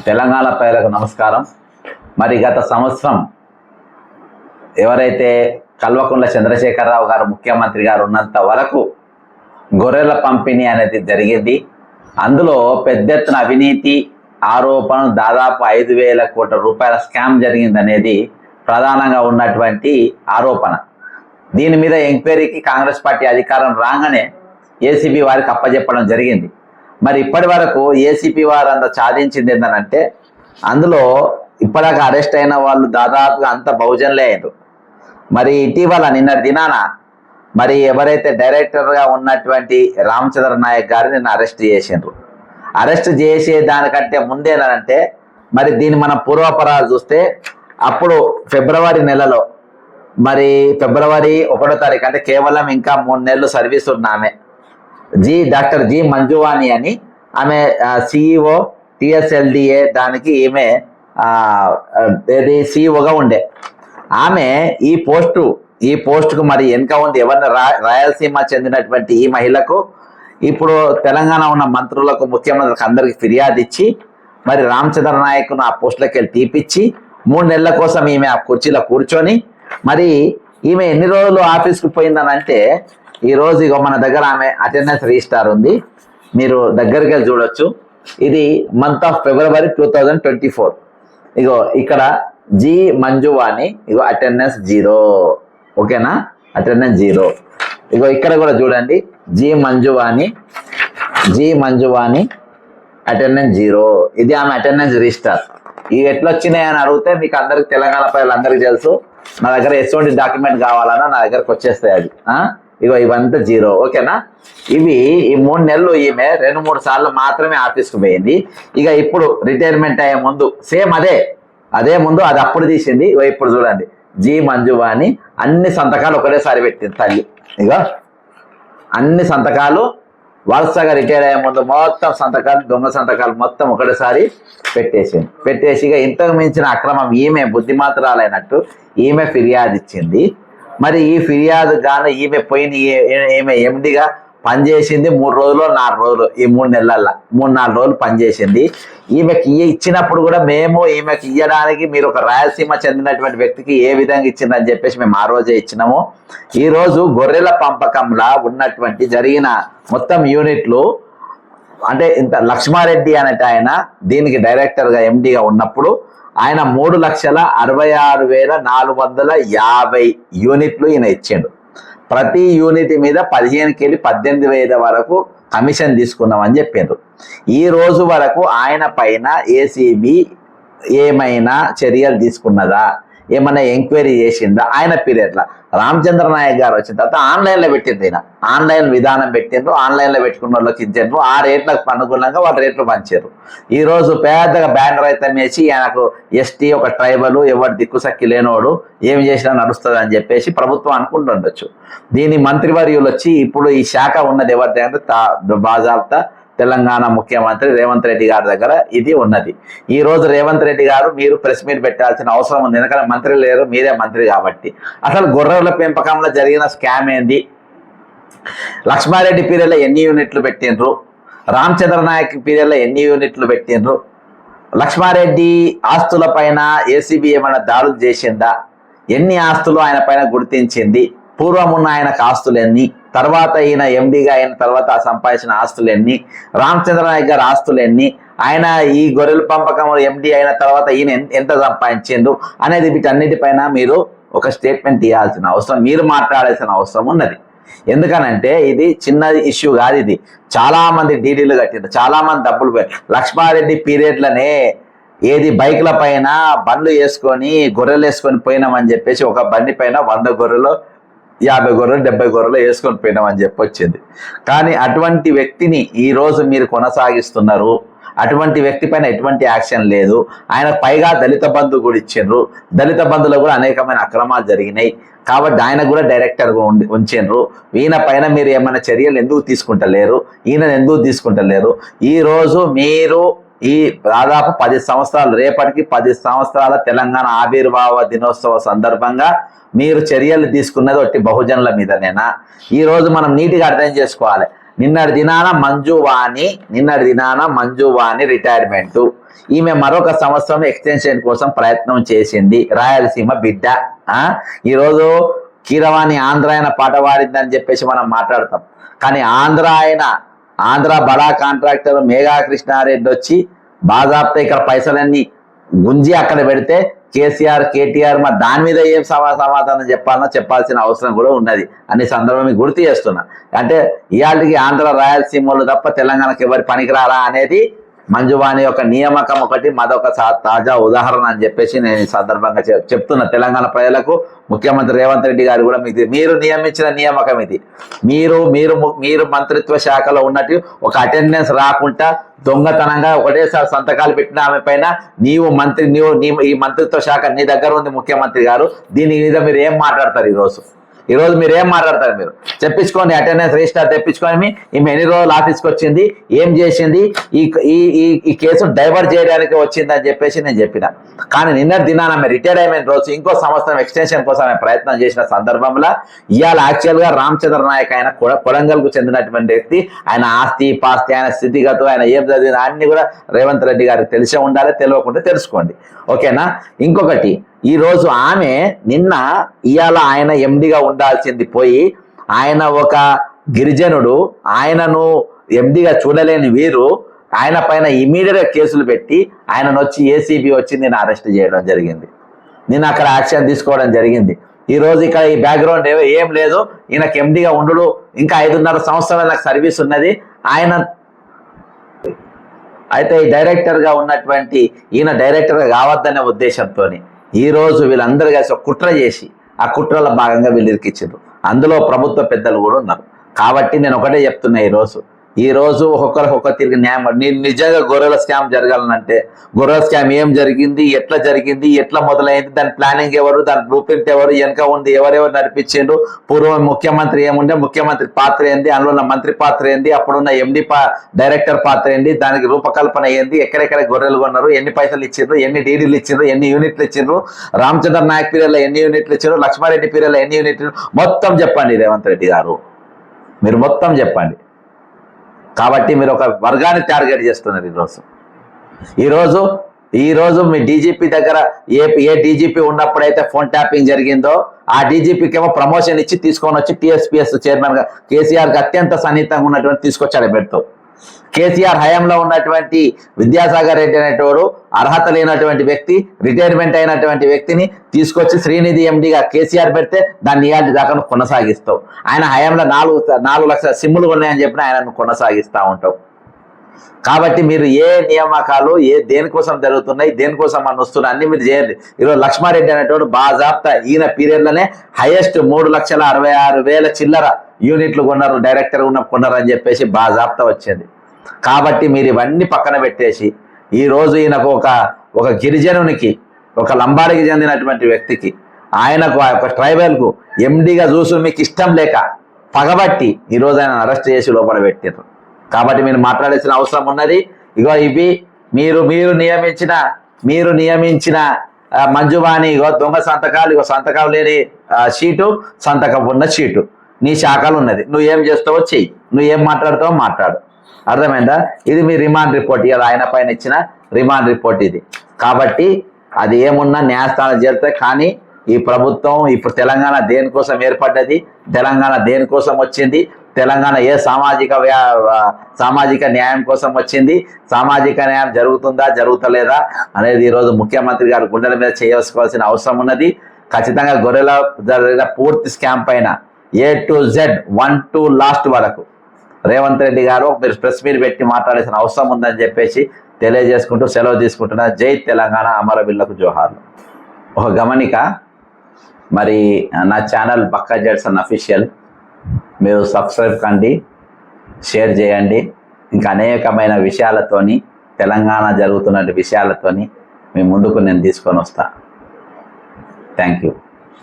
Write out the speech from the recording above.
తెలంగాణ ప్రజలకు నమస్కారం. మరి గత సంవత్సరం ఎవరైతే కల్వకుంట్ల చంద్రశేఖరరావు గారు ముఖ్యమంత్రి గారు ఉన్నంత వరకు గొర్రెల పంపిణీ అనేది జరిగింది. అందులో పెద్ద ఎత్తున అవినీతి ఆరోపణలు దాదాపు ఐదు వేల కోట్ల రూపాయల స్కామ్ జరిగింది అనేది ప్రధానంగా ఉన్నటువంటి ఆరోపణ. దీని మీద ఎంక్వైరీకి కాంగ్రెస్ పార్టీ అధికారం రాగానే ఏసీబీ వారికి అప్పజెప్పడం జరిగింది. మరి ఇప్పటి వరకు ఏసీపీ వారు అంత సాధించింది ఏంటంటే అందులో ఇప్పటిదాకా అరెస్ట్ అయిన వాళ్ళు దాదాపుగా అంత బహుజనులే అయ్యారు మరి ఇటీవల నిన్నటి దినాన మరి ఎవరైతే డైరెక్టర్గా ఉన్నటువంటి రామచంద్ర నాయక్ గారు నిన్న అరెస్ట్ చేసిండ్రు. అరెస్ట్ చేసే దానికంటే ముందేనంటే మరి దీన్ని మనం పూర్వపరాలు చూస్తే అప్పుడు ఫిబ్రవరి నెలలో మరి ఫిబ్రవరి ఒకటో తారీఖు అంటే కేవలం ఇంకా మూడు నెలలు సర్వీస్ ఉన్నామే జి డాక్టర్ జి మంజువాణి అని ఆమె సిఇఓ టిఎస్ఎల్డిఏ దానికి ఈమె ఏది సిఇఓగా ఉండే. ఆమె ఈ పోస్టు ఈ పోస్టుకు మరి వెనుక ఉంది. ఎవరిని రా రాయలసీమ చెందినటువంటి ఈ మహిళకు ఇప్పుడు తెలంగాణ ఉన్న మంత్రులకు ముఖ్యమంత్రులకు అందరికి ఫిర్యాదు ఇచ్చి మరి రామచంద్ర నాయక్ను ఆ పోస్టులకి వెళ్ళి తీపిచ్చి మూడు నెలల కోసం ఈమె ఆ కుర్చీలో కూర్చొని మరి ఈమె ఎన్ని రోజులు ఆఫీస్కి పోయిందని అంటే ఈ రోజు ఇగో మన దగ్గర ఆమె అటెండెన్స్ రిజిస్టార్ ఉంది. మీరు దగ్గరికి వెళ్ళి చూడొచ్చు. ఇది month of February two thousand twenty four ఇగో ఇక్కడ జి మంజువాణి ఇగో అటెండెన్స్ జీరో ఓకేనా? అటెండెన్స్ జీరో ఇగో ఇక్కడ కూడా చూడండి. G Manjuvani G Manjuvani attendance zero ఇది ఆమె అటెండెన్స్ రిజిస్టర్ ఇవి ఎట్లా వచ్చినాయి అని అడిగితే మీకు అందరికి తెలంగాణ ప్రజలందరికీ తెలుసు. నా దగ్గర ఎటువంటి డాక్యుమెంట్ కావాలన్నా నా దగ్గరకు వచ్చేస్తాయి అది. ఇగో ఇవంతా జీరో ఓకేనా? ఇవి ఈ మూడు నెలలు ఈమె రెండు మూడు సార్లు మాత్రమే ఆఫీస్కి పోయింది. ఇక ఇప్పుడు రిటైర్మెంట్ అయ్యే ముందు సేమ్ అదే అదే ముందు అది అప్పుడు తీసింది ఇగో ఇప్పుడు చూడండి. జి మంజువాణి అన్ని సంతకాలు ఒకటేసారి పెట్టింది తల్లి ఇక అన్ని సంతకాలు వరుసగా రిటైర్ అయ్యే ముందు మొత్తం సంతకాలు దొంగ సంతకాలు మొత్తం ఒకటేసారి పెట్టేసింది. పెట్టేసి ఇక ఇంతకు మించిన అక్రమం ఈమె బుద్ధిమాత్రాలైనట్టు ఈమె ఫిర్యాదు ఇచ్చింది. మరి ఈ ఫిర్యాదు గాను ఈమె పోయిన ఈమె ఎండిగా పనిచేసింది మూడు రోజులు నాలుగు రోజులు ఈ మూడు నెలల్లో మూడు నాలుగు రోజులు పనిచేసింది. ఈమెకి ఇచ్చినప్పుడు కూడా మేము ఈమెకి ఇవ్వడానికి మీరు ఒక రాయలసీమ చెందినటువంటి వ్యక్తికి ఏ విధంగా ఇచ్చిందని చెప్పేసి మేము ఆ రోజే ఇచ్చినాము. ఈరోజు గొర్రెల పంపకంలా ఉన్నటువంటి జరిగిన మొత్తం యూనిట్లు అంటే ఇంత లక్ష్మారెడ్డి అనేట ఆయన దీనికి డైరెక్టర్గా ఎండిగా ఉన్నప్పుడు ఆయన మూడు లక్షల అరవై ఆరు వేల నాలుగు వందల యాభై యూనిట్లు ఈయన ఇచ్చిండు. ప్రతి యూనిట్ మీద పదిహేనుకి వెళ్ళి పద్దెనిమిది వేల వరకు కమిషన్ తీసుకున్నామని చెప్పిండ్రు ఈ రోజు వరకు ఆయన పైన ఏసీబీ ఏమైనా చర్యలు తీసుకున్నదా? ఏమైనా ఎంక్వైరీ చేసిందా? ఆయన పీరియడ్లో రామచంద్ర నాయక్ గారు వచ్చిన తర్వాత ఆన్లైన్లో పెట్టింది ఈయన. ఆన్లైన్ విధానం పెట్టిండ్రు ఆన్లైన్లో పెట్టుకున్న వాళ్ళకి ఇచ్చిండ్రు. ఆ రేట్లకు అనుగుణంగా వాళ్ళ రేట్లు పంచారు. ఈరోజు పెద్దగా బ్యానర్ అయితే వేసి ఆయనకు ఎస్టీ ఒక ట్రైబల్ ఎవరి దిక్కుసక్కి లేనోడు ఏం చేసినా నడుస్తుంది అని చెప్పేసి ప్రభుత్వం అనుకుంటుండొచ్చు. దీని మంత్రివర్యులు వచ్చి ఇప్పుడు ఈ శాఖ ఉన్నది ఎవరి అంటే తా బాజాబ్తా తెలంగాణ ముఖ్యమంత్రి రేవంత్ రెడ్డి గారి దగ్గర ఇది ఉన్నది. ఈ రోజు రేవంత్ రెడ్డి గారు మీరు ప్రెస్ మీట్ పెట్టాల్సిన అవసరం ఉంది. ఎందుకంటే మంత్రి లేరు మీరే మంత్రి కాబట్టి. అసలు గొర్రెల పెంపకంలో జరిగిన స్కామ్ ఏంది? లక్ష్మారెడ్డి పీరియడ్లో ఎన్ని యూనిట్లు పెట్టిండ్రు? రామచంద్ర నాయక్ పీరియడ్లో ఎన్ని యూనిట్లు పెట్టిండ్రు? లక్ష్మారెడ్డి ఆస్తుల పైన ఏసీబీ ఏమైనా దాడులు చేసిందా? ఎన్ని ఆస్తులు ఆయన పైన గుర్తించింది? పూర్వం ఉన్న ఆయనకు ఆస్తులు ఎన్ని? తర్వాత ఈయన ఎండిగా అయిన తర్వాత ఆ సంపాదించిన ఆస్తులన్నీ రామచంద్ర నాయక్ గారి ఆస్తులు ఆయన ఈ గొర్రెల పంపకం ఎండి అయిన తర్వాత ఈయన ఎంత సంపాదించిండు అనేది వీటన్నిటిపైన మీరు ఒక స్టేట్మెంట్ ఇవ్వాల్సిన అవసరం మీరు మాట్లాడాల్సిన అవసరం ఉన్నది. ఎందుకనంటే ఇది చిన్న ఇష్యూ కాదు ఇది. చాలా మంది డీడీలు కట్టారు చాలా మంది డబ్బులు లక్ష్మారెడ్డి పీరియడ్లనే ఏది బైక్ల పైన బండ్లు వేసుకొని గొర్రెలు వేసుకొని పోయినామని చెప్పేసి ఒక బండి పైన వంద గొర్రెలు యాభై గొర్రెలు డెబ్బై గొర్రెలు వేసుకొని పోయినామని చెప్పి వచ్చింది కానీ అటువంటి వ్యక్తిని ఈ రోజు మీరు కొనసాగిస్తున్నారు. అటువంటి వ్యక్తి పైన ఎటువంటి యాక్షన్ లేదు. ఆయన పైగా దళిత బంధు కూడా ఇచ్చిండ్రు. దళిత బంధులో కూడా అనేకమైన అక్రమాలు జరిగినాయి. కాబట్టి ఆయన కూడా డైరెక్టర్గా ఉండి ఉంచిండ్రు. ఈయన పైన మీరు ఏమైనా చర్యలు ఎందుకు తీసుకుంటలేరు? ఈయన ఎందుకు తీసుకుంటలేరు? ఈ రోజు మీరు ఈ దాదాపు పది సంవత్సరాలు రేపటికి పది సంవత్సరాల తెలంగాణ ఆవిర్భావ దినోత్సవ సందర్భంగా మీరు చర్యలు తీసుకున్నది ఒకటి బహుజనుల మీదనేనా? ఈరోజు మనం నీటిగా అర్థం చేసుకోవాలి. నిన్నటి దినాన మంజువాణి నిన్నటి దినాన మంజువాణి రిటైర్మెంట్. ఈమె మరొక సంవత్సరం ఎక్స్టెన్షన్ కోసం ప్రయత్నం చేసింది. రాయలసీమ బిడ్డ ఈరోజు కీరవాణి ఆంధ్ర ఆయన పాట పాడిందని చెప్పేసి మనం మాట్లాడతాం. కానీ ఆంధ్ర ఆయన ఆంధ్ర బడా కాంట్రాక్టర్ మేఘా కృష్ణారెడ్డి వచ్చి బాజాప్తా ఇక్కడ పైసలన్నీ గుంజి అక్కడ పెడితే కేసీఆర్ కేటీఆర్ మా దాని మీద ఏం సమా సమాధానం చెప్పాలన్నా చెప్పాల్సిన అవసరం కూడా ఉన్నది. అనే సందర్భం మీకు గుర్తు చేస్తున్నా. అంటే ఇవాళకి ఆంధ్ర రాయలసీమలు తప్ప తెలంగాణకి ఎవరి పనికిరారా అనేది మంజువాణి యొక్క నియామకం ఒకటి మరొక తాజా ఉదాహరణ అని చెప్పేసి నేను ఈ సందర్భంగా చెప్- తెలంగాణ ప్రజలకు ముఖ్యమంత్రి రేవంత్ రెడ్డి గారు కూడా మీకు మీరు నియమించిన నియామకం ఇది. మీరు మీరు మీరు మంత్రిత్వ శాఖలో ఉన్నట్టు ఒక అటెండెన్స్ రాకుండా దొంగతనంగా ఒకటేసారి సంతకాలు పెట్టిన ఆమె పైన నీవు మంత్రి నీవు నీ ఈ మంత్రిత్వ శాఖ నీ దగ్గర ఉంది ముఖ్యమంత్రి గారు. దీని మీద మీరు ఏం మాట్లాడతారు ఈరోజు? ఈరోజు మీరు ఏం మాట్లాడతారు మీరు? చెప్పించుకోండి అటెండెన్స్ రిజిస్టర్ తెప్పించుకొని ఈమె ఎన్ని రోజులు ఆఫీస్కి వచ్చింది ఏం చేసింది ఈ ఈ ఈ- ఈ కేసు డైవర్ట్ చేయడానికి వచ్చింది అని చెప్పేసి నేను చెప్పిన. కానీ నిన్న దినాన ఆమె రిటైర్ అయిన రోజు ఇంకో సంవత్సరం ఎక్స్టెన్షన్ కోసం ఆమె ప్రయత్నం చేసిన సందర్భంలో ఇవాళ యాక్చువల్గా రామచంద్ర నాయక్ ఆయన కొడంగల్కు చెందినటువంటి వ్యక్తి ఆయన ఆస్తి పాస్తి ఆయన స్థితిగతులు ఆయన ఏం చదివిన అన్ని కూడా రేవంత్ రెడ్డి గారికి తెలిసే ఉండాలి తెలియకుండా తెలుసుకోండి. ఓకేనా? ఇంకొకటి ఈరోజు ఆమె నిన్న ఇవాళ ఆయన ఎండిగా ఉండాల్సింది పోయి ఆయన ఒక గిరిజనుడు ఆయనను ఎండిగా చూడలేని వీరు ఆయన పైన ఇమీడియట్గా కేసులు పెట్టి ఆయనను వచ్చి ఏసీబీ వచ్చి నేను అరెస్ట్ చేయడం జరిగింది. నేను అక్కడ యాక్షన్ తీసుకోవడం జరిగింది. ఈ రోజు ఇక్కడ ఈ బ్యాక్గ్రౌండ్ ఏవో ఏం లేదు. ఈయనకి ఎండిగా ఉండడు. ఇంకా ఐదున్నర సంవత్సరాలు నాకు సర్వీస్ ఉన్నది. ఆయన అయితే ఈ డైరెక్టర్గా ఉన్నటువంటి ఈయన డైరెక్టర్గా కావద్దనే ఉద్దేశంతో ఈ రోజు వీళ్ళందరూ కలిసి ఒక కుట్ర చేసి ఆ కుట్రలో భాగంగా వీళ్ళు ఇరికిచ్చారు అందులో ప్రభుత్వ పెద్దలు కూడా ఉన్నారు. కాబట్టి నేను ఒకటే చెప్తున్నా ఈ రోజు. ఈ రోజు ఒక్కొక్కరికి ఒక్క తిరిగి న్యాయం నేను నిజంగా గొర్రెల స్కామ్ జరగాలనంటే గొర్రెల స్కామ్ ఏం జరిగింది ఎట్లా జరిగింది ఎట్లా మొదలైంది దాని ప్లానింగ్ ఎవరు దాని బ్లూ ప్రింట్ ఎవరు వెనక ఉంది ఎవరెవరు నడిపించిండ్రు పూర్వం ముఖ్యమంత్రి ఏముండే ముఖ్యమంత్రి పాత్ర ఏంది అందులో ఉన్న మంత్రి పాత్ర ఏంది అప్పుడున్న ఎండి పా డైరెక్టర్ పాత్ర ఏంది దానికి రూపకల్పన ఏంది ఎక్కడెక్కడ గొర్రెలు కొన్నారు ఎన్ని పైసలు ఇచ్చిండ్రు ఎన్ని డీడీలు ఇచ్చిండ్రు ఎన్ని యూనిట్లు ఇచ్చిండ్రు రామచంద్ర నాయక్ పీరియడ్లో ఎన్ని యూనిట్లు ఇచ్చిండ్రు లక్ష్మారెడ్డి పీరియడ్లో ఎన్ని యూనిట్లు మొత్తం చెప్పండి రేవంత్ రెడ్డి గారు. మీరు మొత్తం చెప్పండి. కాబట్టి మీరు ఒక వర్గాన్ని టార్గెట్ చేస్తున్నారు ఈరోజు. ఈరోజు ఈరోజు మీ డీజీపీ దగ్గర ఏ ఏ డీజీపీ ఉన్నప్పుడైతే ఫోన్ ట్యాపింగ్ జరిగిందో ఆ డీజీపీకి ఏమో ప్రమోషన్ ఇచ్చి తీసుకొని వచ్చి టీఎస్పీఎస్ చైర్మన్గా కేసీఆర్కి అత్యంత సన్నిహితంగా ఉన్నటువంటి తీసుకొచ్చాడు పెడుతూ కేసీఆర్ హయాంలో ఉన్నటువంటి విద్యాసాగర్ రెడ్డి అనేటోడు అర్హత లేనటువంటి వ్యక్తి రిటైర్మెంట్ అయినటువంటి వ్యక్తిని తీసుకొచ్చి శ్రీనిధి ఎండిగా కేసీఆర్ పెడితే దాన్ని ఇలాంటి దాకా కొనసాగిస్తావు. ఆయన హయాంలో నాలుగు నాలుగు లక్షల సిమ్ములు ఉన్నాయని చెప్పిన ఆయనను కొనసాగిస్తూ ఉంటావు. కాబట్టి మీరు ఏ నియామకాలు ఏ దేనికోసం జరుగుతున్నాయి దేనికోసం అని వస్తున్నాయి అన్ని మీరు చేయండి. ఈరోజు లక్ష్మారెడ్డి అనేటువంటి బాజాప్తా ఈయన పీరియడ్లోనే హైయెస్ట్ మూడు లక్షల అరవై ఆరు వేల చిల్లర యూనిట్లు కొన్నారు డైరెక్టర్ ఉన్న కొన్నారు అని చెప్పేసి బాజాప్తా వచ్చింది. కాబట్టి మీరు ఇవన్నీ పక్కన పెట్టేసి ఈ రోజు ఈయనకు ఒక ఒక గిరిజనునికి ఒక లంబాడికి చెందినటువంటి వ్యక్తికి ఆయనకు ఆ యొక్క ట్రైబల్కు ఎండిగా చూసి మీకు ఇష్టం లేక పగబట్టి ఈరోజు ఆయన అరెస్ట్ చేసి లోపల పెట్టారు కాబట్టి మీరు మాట్లాడాల్సిన అవసరం ఉన్నది. ఇగో ఇవి మీరు మీరు నియమించిన మీరు నియమించిన మంజువాణి ఇగో దొంగ సంతకాలు ఇగో సంతకం లేని షీటు సంతకం ఉన్న షీటు. నీ శాఖలు ఉన్నది. నువ్వు ఏం చేస్తావో చెయ్యి. నువ్వు ఏం మాట్లాడతావో మాట్లాడు. అర్థమైందా? ఇది మీ రిమాండ్ రిపోర్ట్. ఇవాళ ఆయన పైన ఇచ్చిన రిమాండ్ రిపోర్ట్ ఇది. కాబట్టి అది ఏమున్నా న్యాయస్థానం చేరితే కానీ ఈ ప్రభుత్వం ఇప్పుడు తెలంగాణ దేనికోసం ఏర్పడ్డది? తెలంగాణ దేనికోసం వచ్చింది? తెలంగాణ ఏ సామాజిక వ్యా- సామాజిక న్యాయం కోసం వచ్చింది? సామాజిక న్యాయం జరుగుతుందా జరుగుతలేదా అనేది ఈరోజు ముఖ్యమంత్రి గారు గుండెల మీద చేయవలసిన అవసరం ఉన్నది. ఖచ్చితంగా గొర్రెల జరిగిన పూర్తి స్కామ్ పైన A to Z one to last వరకు రేవంత్ రెడ్డి గారు మీరు ప్రెస్ మీట్ పెట్టి మాట్లాడాల్సిన అవసరం ఉందని చెప్పేసి తెలియజేసుకుంటూ సెలవు తీసుకుంటున్నా జై తెలంగాణ అమరవిల్లకు జోహార్లు. ఒక గమనిక మరి నా ఛానల్ బక్కా జడ్సన్ అఫీషియల్ మీరు సబ్స్క్రైబ్ కండి షేర్ చేయండి. ఇంకా అనేకమైన విషయాలతోని తెలంగాణ జరుగుతున్న విషయాలతోని మీ ముందుకు నేను తీసుకొని వస్తా. Thank you.